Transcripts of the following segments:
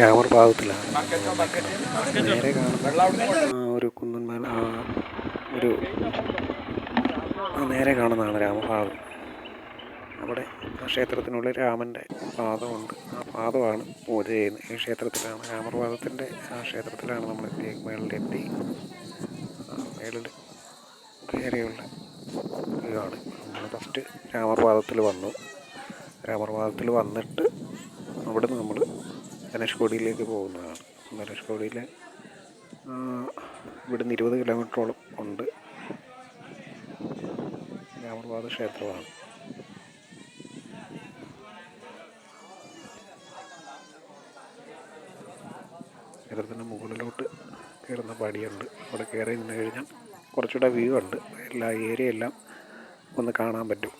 രാമർ ഭാഗത്തിലാണ്. നേരെ കാണുന്ന ആ ഒരു കുന്നന്മേൽ ആ ഒരു നേരെ കാണുന്നതാണ് രാമഭാഗം. അവിടെ ആ ക്ഷേത്രത്തിനുള്ളിൽ രാമന്റെ പാദമുണ്ട്. ആ പാദമാണ് പൂജ ചെയ്യുന്നത്. ഈ ക്ഷേത്രത്തിലാണ് രാമർപാദത്തിന്റെ ആ ക്ഷേത്രത്തിലാണ് നമ്മൾ എത്തി മേളിലെത്തി മേളിൽ കയറിയുള്ള ഇതാണ്. നമ്മൾ ഫസ്റ്റ് രാമർപാദത്തിൽ വന്നു. രാമർവാദത്തിൽ വന്നിട്ട് അവിടെ നിന്ന് നമ്മൾ ധനുഷ്കോടിയിലേക്ക് പോകുന്നതാണ്. ധനുഷ്കോടിയിൽ ഇവിടുന്ന് ഇരുപത് കിലോമീറ്ററോളം ഉണ്ട്. രാമർവാദ ക്ഷേത്രമാണ്. ക്ഷേത്രത്തിന്റെ മുകളിലോട്ട് കയറുന്ന പടിയുണ്ട്. അവിടെ കയറി നിന്ന് കഴിഞ്ഞാൽ കുറച്ചുകൂടെ വ്യൂ ഉണ്ട്. എല്ലാ ഏരിയ എല്ലാം ഒന്ന് കാണാൻ പറ്റും.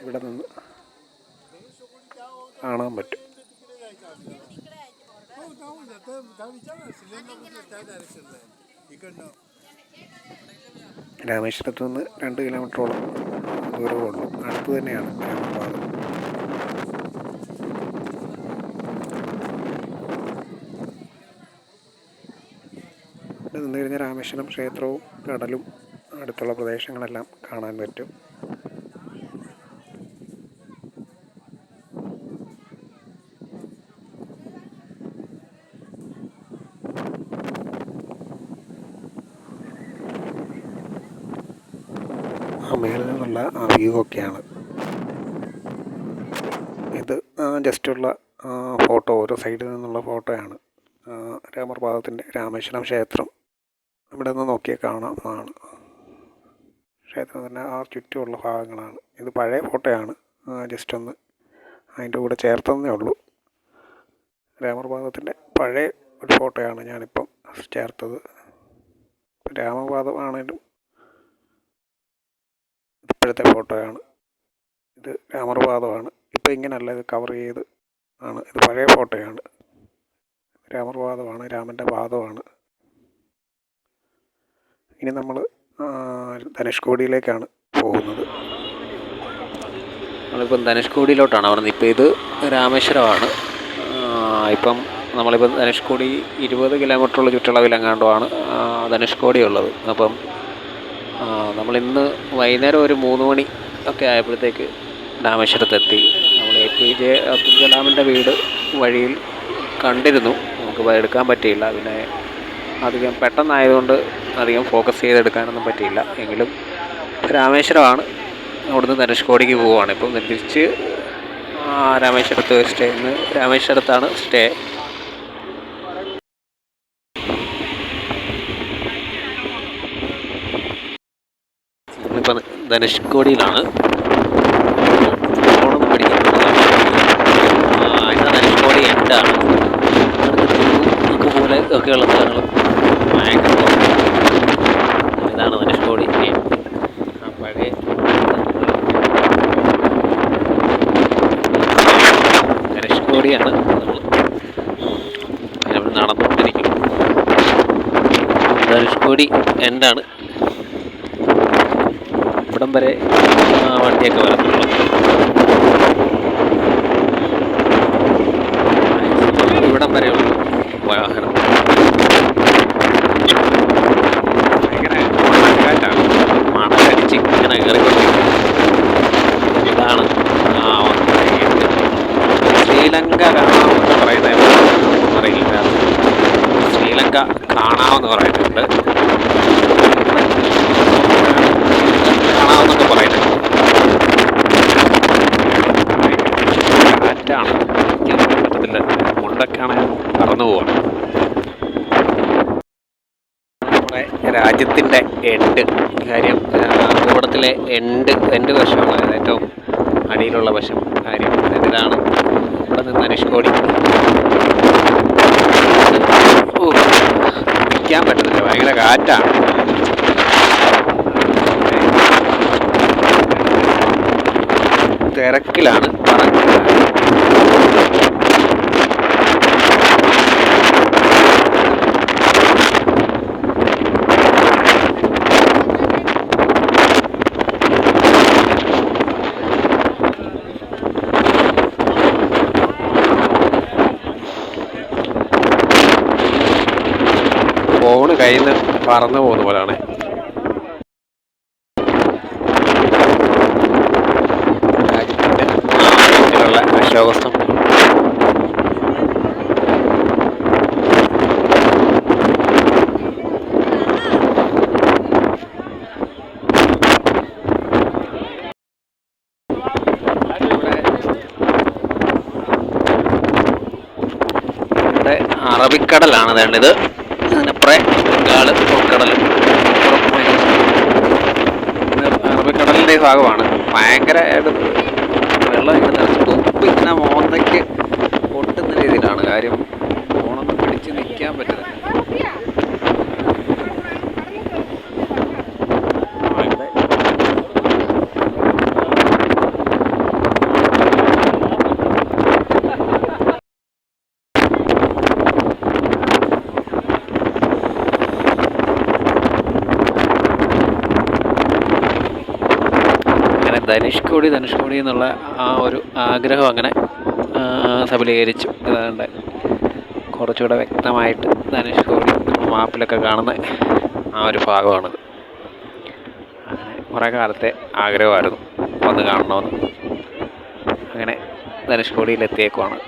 ഇവിടെ നിന്ന് കാണാൻ പറ്റും. രാമേശ്വരത്ത് നിന്ന് രണ്ട് കിലോമീറ്ററോളം ദൂരമുള്ളൂ. അടുത്ത് തന്നെയാണ് ഇവിടെ നിന്ന് കഴിഞ്ഞാൽ രാമേശ്വരം ക്ഷേത്രവും കടലും അടുത്തുള്ള പ്രദേശങ്ങളെല്ലാം കാണാൻ പറ്റും ആ നിന്നുള്ള ആ വ്യൂ ഒക്കെയാണ് ഇത് ജസ്റ്റുള്ള ഫോട്ടോ ഓരോ സൈഡിൽ നിന്നുള്ള ഫോട്ടോയാണ്. രാമർപാദത്തിന്റെ രാമേശ്വരം ക്ഷേത്രം. ഇവിടെ നിന്ന് നോക്കിയാൽ കാണാവുന്നതാണ്. ക്ഷേത്രം തന്നെ ആ ചുറ്റുമുള്ള ഭാഗങ്ങളാണ്. ഇത് പഴയ ഫോട്ടോയാണ്. ജസ്റ്റ് ഒന്ന് അതിന്റെ കൂടെ ചേർത്തെന്നേ ഉള്ളൂ. രാമർപാദത്തിന്റെ പഴയ ഒരു ഫോട്ടോയാണ് ഞാനിപ്പം ചേർത്തത്. രാമപാദമാണേലും ഇപ്പോഴത്തെ ഫോട്ടോയാണ്. ഇത് രാമർപാദമാണ് ഇപ്പോൾ ഇങ്ങനെയല്ല ഇത് കവർ ചെയ്ത് ആണ്. ഇത് പഴയ ഫോട്ടോയാണ്. രാമർപാദമാണ് രാമന്റെ പാദമാണ് ഇനി നമ്മൾ ധനുഷ്കോടിയിലേക്കാണ് പോകുന്നത്. നമ്മളിപ്പം ധനുഷ്കോടിയിലോട്ടാണ് പറഞ്ഞത് ഇപ്പോൾ ഇത് രാമേശ്വരമാണ്. ഇപ്പം നമ്മളിപ്പം ധനുഷ്കോടി ഇരുപത് കിലോമീറ്ററുള്ള ചുറ്റളവിലെങ്ങാണ്ടുമാണ് ധനുഷ്കോടി ഉള്ളത് അപ്പം നമ്മളിന്ന് വൈകുന്നേരം ഒരു മൂന്ന് മണി ഒക്കെ ആയപ്പോഴത്തേക്ക് രാമേശ്വരത്തെത്തി. നമ്മൾ എ പി ജെ അബ്ദുൽ കലാമിന്റെ വീട് വഴിയിൽ കണ്ടിരുന്നു. നമുക്ക് എടുക്കാൻ പറ്റിയില്ല. പിന്നെ അധികം പെട്ടെന്നായതുകൊണ്ട് അധികം ഫോക്കസ് ചെയ്തെടുക്കാനൊന്നും പറ്റിയില്ല. എങ്കിലും രാമേശ്വരമാണ്. അവിടുന്ന് ധനുഷ്കോടിക്ക് പോവുകയാണ്. ഇപ്പം തിരിച്ച് രാമേശ്വരത്ത് സ്റ്റേ ഇന്ന് രാമേശ്വരത്താണ് സ്റ്റേ നമ്മളിപ്പോൾ ധനുഷ്കോടിയിലാണ് ഫോണൊന്നും പഠിക്കുന്നത് ധനുഷ്കോടി എൻഡാണ് പോലെ ഒക്കെയുള്ള സ്ഥലങ്ങളും ഇതാണ് ധനുഷ്കോടി ആ ധനുഷ്കോടിയാണ് നടന്നുകൊണ്ടിരിക്കും ധനുഷ്കോടി എൻഡാണ്. ഇവിടം വരെ വണ്ടിയൊക്കെ വരത്തുള്ളൂ. ഇവിടം വരെ ഉള്ളൂ വാഹനം. ഭയങ്കര മണക്കാറ്റാണ്. മണക്കടിച്ച് ഇങ്ങനെ കയറിക്കൊണ്ടിരിക്കും. ഇതാണ് ശ്രീലങ്ക കാണാമെന്ന് പറയുന്നത് അറിയില്ല. ശ്രീലങ്ക കാണാമെന്ന് പറയുന്നുണ്ട് കാണാമെന്നൊക്കെ പറയുന്നുണ്ട് കാറ്റാണ് പറ്റത്തില്ല മുണ്ടൊക്കെയാണ് പറന്നു പോകുന്നത് നമ്മുടെ രാജ്യത്തിന്റെ എൻഡ് കാര്യം ഭൂപടത്തിലെ എൻഡ് എൻഡ് വശമാണ് ഏറ്റവും അടിയിലുള്ള വശം കാര്യം. ഇതാണ് ഇവിടെ നിന്ന് അനുഷ്കോടി നിൽക്കാൻ പറ്റത്തില്ല ഭയങ്കര കാറ്റാണ്. തിരക്കിലാണ്. പറഞ്ഞില്ല കയ്യിൽ നിന്ന് പറന്നു പോകുന്ന ചുറ്റിലുള്ള അശോകസ്തംഭം. അറബിക്കടലാണ് വേണ്ടത്. അതിനപ്പുറേ ബംഗാൾ ഉൾക്കടൽ അറബിക്കടലിന്റെ ഭാഗമാണ്. ഭയങ്കരമായിട്ട് വെള്ളം ഇങ്ങനെ നിറച്ച് തുപ്പി ഇങ്ങനെ മോന്തയ്ക്ക് പൊട്ടുന്ന രീതിയിലാണ്. കാര്യം ഫോണൊന്നും പിടിച്ച് നിൽക്കാൻ പറ്റുന്നത് ധനുഷ്കോടി ധനുഷ്കോടി എന്നുള്ള ആ ഒരു ആഗ്രഹം അങ്ങനെ സബലീകരിച്ചു. ഏതാണ്ട് കുറച്ചുകൂടെ വ്യക്തമായിട്ട് ധനുഷ്കോടി മാപ്പിലൊക്കെ കാണുന്ന ആ ഒരു ഭാഗമാണിത് അങ്ങനെ കുറേ കാലത്തെ ആഗ്രഹമായിരുന്നു വന്ന് കാണണമെന്ന്. അങ്ങനെ ധനുഷ്കോടിയിലെത്തിയേക്കുവാണ്.